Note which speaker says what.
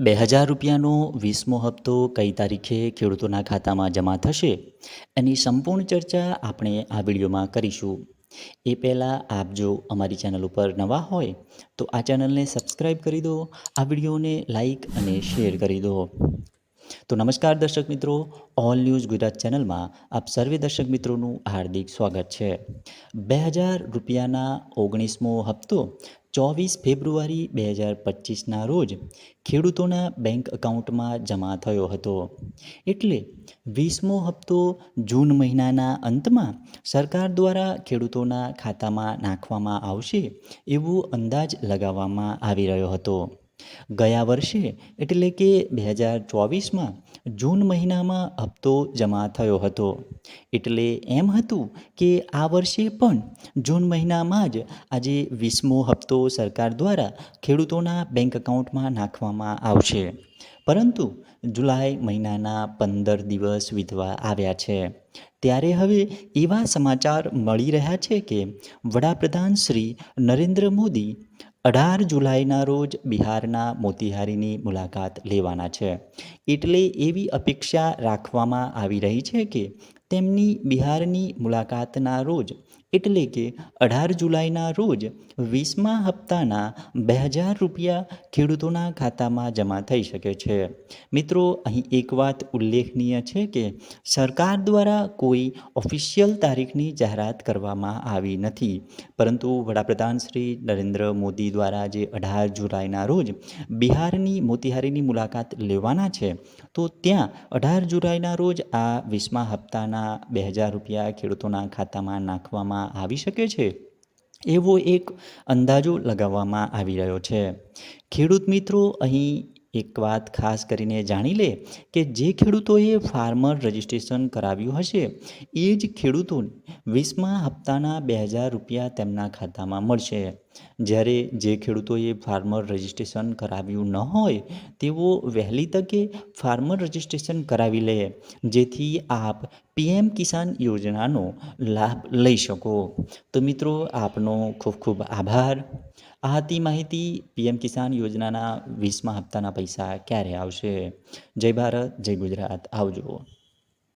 Speaker 1: બે હજાર રૂપિયાનો વીસમો હપ્તો કઈ તારીખે ખેડૂતોના ખાતામાં જમા થશે એની સંપૂર્ણ ચર્ચા આપણે આ વિડીયોમાં કરીશું. એ પહેલાં આપ જો અમારી ચેનલ ઉપર નવા હોય તો આ ચેનલને સબસ્ક્રાઈબ કરી દો, આ વિડીયોને લાઈક અને શેર કરી દો. તો નમસ્કાર દર્શક મિત્રો ઓલ ન્યૂઝ ગુજરાત ચેનલમાં આપ સર્વે દર્શક મિત્રોનું હાર્દિક સ્વાગત છે. બે હજાર રૂપિયાના ઓગણીસમો હપ્તો ચોવીસ ફેબ્રુઆરી બે હજાર પચીસના રોજ ખેડૂતોના બેંક એકાઉન્ટમાં જમા થયો હતો. એટલે વીસમો હપ્તો જૂન મહિનાના અંતમાં સરકાર દ્વારા ખેડૂતોના ખાતામાં નાખવામાં આવશે એવું અંદાજ લગાવવામાં આવી રહ્યો હતો. ગયા વર્ષે, એટલે કે બે હજાર ચોવીસમાં જૂન મહિનામાં હપ્તો જમા થયો હતો. એટલે એમ હતું કે આ વર્ષે પણ જૂન મહિનામાં જ આજે વીસમો હપ્તો સરકાર દ્વારા ખેડૂતોના બેંક એકાઉન્ટમાં નાખવામાં આવશે. પરંતુ જુલાઈ મહિનાના પંદર દિવસ વીતવા આવ્યા છે. ત્યારે હવે એવા સમાચાર મળી રહ્યા છે કે વડાપ્રધાન શ્રી નરેન્દ્ર મોદી અઢાર જુલાઈના રોજ બિહારના મોતીહારીની મુલાકાત લેવાના છે. એટલે એવી અપેક્ષા રાખવામાં આવી રહી છે કે તેમની બિહારની મુલાકાતના રોજ એટલે કે અઢાર જુલાઈના રોજ વીસમા હપ્તાના બે હજાર રૂપિયા ખેડૂતોના ખાતામાં જમા થઈ શકે છે. મિત્રો, અહીં એક વાત ઉલ્લેખનીય છે કે સરકાર દ્વારા કોઈ ઓફિશિયલ તારીખની જાહેરાત કરવામાં આવી નથી. પરંતુ વડાપ્રધાન શ્રી નરેન્દ્ર મોદી દ્વારા જે અઢાર જુલાઈના રોજ બિહારની મોતીહારીની મુલાકાત લેવાના છે, તો ત્યાં અઢાર જુલાઈના રોજ આ વીસમા હપ્તાના બે હજાર રૂપિયા ખેડૂતોના ખાતામાં નાખવામાં આવી શકે છે? એવો એક અંદાજો લગાવવામાં આવી રહ્યો છે. ખેડૂત મિત્રો, અહીં એક વાત ખાસ કરીને જાણી લે કે જે ખેડૂતોએ ફાર્મર રજિસ્ટ્રેશન કરાવ્યું હશે, એ જ ખેડૂતોને વીસમા હપ્તાના બે હજાર રૂપિયા તેમના ખાતામાં મળશે. જ્યારે જે ખેડૂતોએ ફાર્મર રજિસ્ટ્રેશન કરાવ્યું ન હોય, તેઓ વહેલી તકે ફાર્મર રજિસ્ટ્રેશન કરાવી લે, જેથી આપ પીએમ કિસાન યોજનાનો લાભ લઈ શકો. તો મિત્રો, આપનો ખૂબ ખૂબ આભાર. આ હતી માહિતી પીએમ કિસાન યોજનાના વીસમા હપ્તાના પૈસા ક્યારે આવશે? જય ભારત, જય ગુજરાત. આવજો.